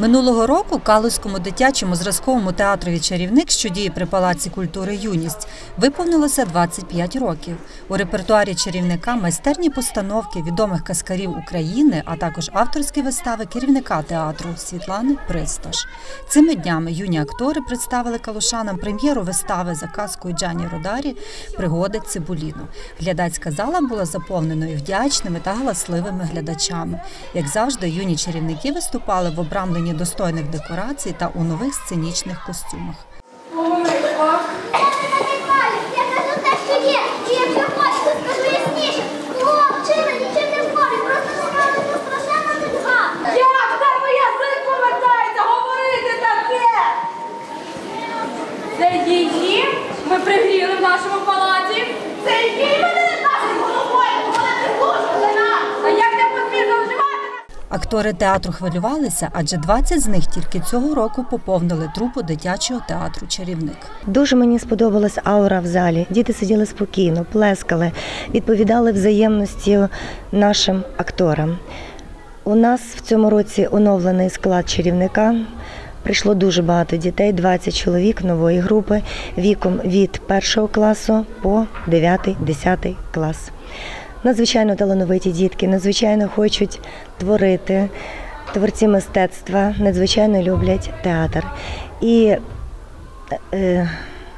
Минулого року Калузькому дитячому зразковому театрові чарівник, що діє при Палаці культури Юність, виповнилося 25 років. У репертуарі чарівника майстерні постановки відомих казкарів України, а також авторські вистави керівника театру Світлани Присташ. Цими днями юні актори представили калушанам прем'єру вистави за казкою Джані Родарі Пригоди Цибуліну. Глядацька зала була заповненою вдячними та галасливими глядачами. Як завжди, юні чарівники виступали в обрамленні достойних декорацій та у нових сценічних костюмах. Її ми пригріли в нашому палаці. Це її Актори театру хвилювалися, адже 20 з них тільки цього року поповнили трупу дитячого театру Чарівник. Дуже мені сподобалась аура в залі. Діти сиділи спокійно, плескали, відповідали взаємності нашим акторам. У нас в цьому році оновлений склад чарівника. Прийшло дуже багато дітей, 20 чоловік нової групи віком від першого класу по 9-10 клас. Надзвичайно талановиті дітки, надзвичайно хочуть творити, творці мистецтва, надзвичайно люблять театр. І е,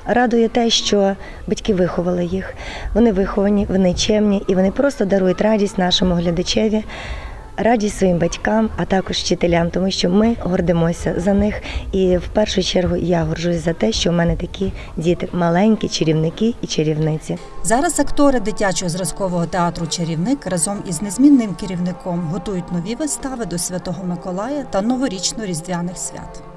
радує те, що батьки виховали їх. Вони виховані, вони чемні і вони просто дарують радість нашому глядачеві, радість своїм батькам, а також вчителям, тому що ми гордимося за них. І в першу чергу я горжусь за те, що в мене такі діти маленькі, чарівники і чарівниці. Зараз актори дитячого зразкового театру Чарівник разом із незмінним керівником готують нові вистави до Святого Миколая та новорічно-різдвяних свят.